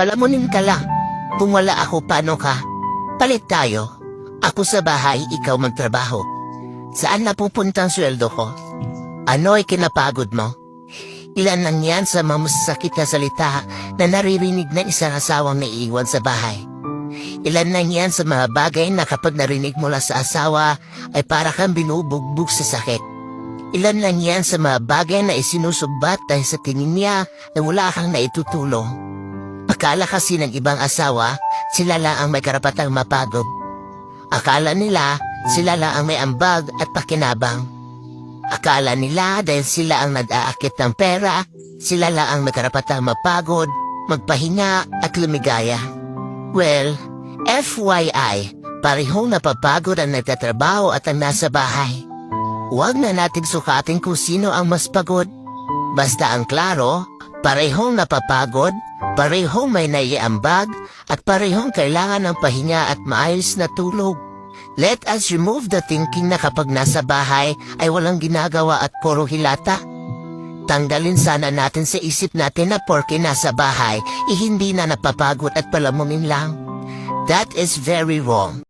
Palamunin ka lang. Kung wala ako, paano ka? Palit tayo. Ako sa bahay, ikaw magtrabaho. Saan napupunta ang sweldo ko? Ano ay kinapagod mo? Ilan lang yan sa mga masasakit na salita na naririnig ng isang asawang naiiwan sa bahay. Ilan lang yan sa mga bagay na kapag narinig mula sa asawa ay para kang binubugbog sa sakit. Ilan lang yan sa mga bagay na isinusubat dahil sa tingin niya na wala kang naitutulong. Akala kasi ng ibang asawa, sila lang ang may karapatang mapagod. Akala nila, sila lang ang may ambag at pakinabang. Akala nila dahil sila ang nag-aakit ng pera, sila lang ang may karapatang mapagod, magpahinga at lumigaya. Well, FYI, parehong napapagod ang nagtatrabaho at ang nasa bahay. Huwag na natin sukatin kung sino ang mas pagod. Basta ang klaro, parehong napapagod, parehong may naiambag, at parehong kailangan ng pahinga at maayos na tulog. Let us remove the thinking na kapag nasa bahay ay walang ginagawa at puro hilata. Tanggalin sana natin sa isip natin na porke nasa bahay, eh hindi na napapagod at palamunin lang. That is very wrong.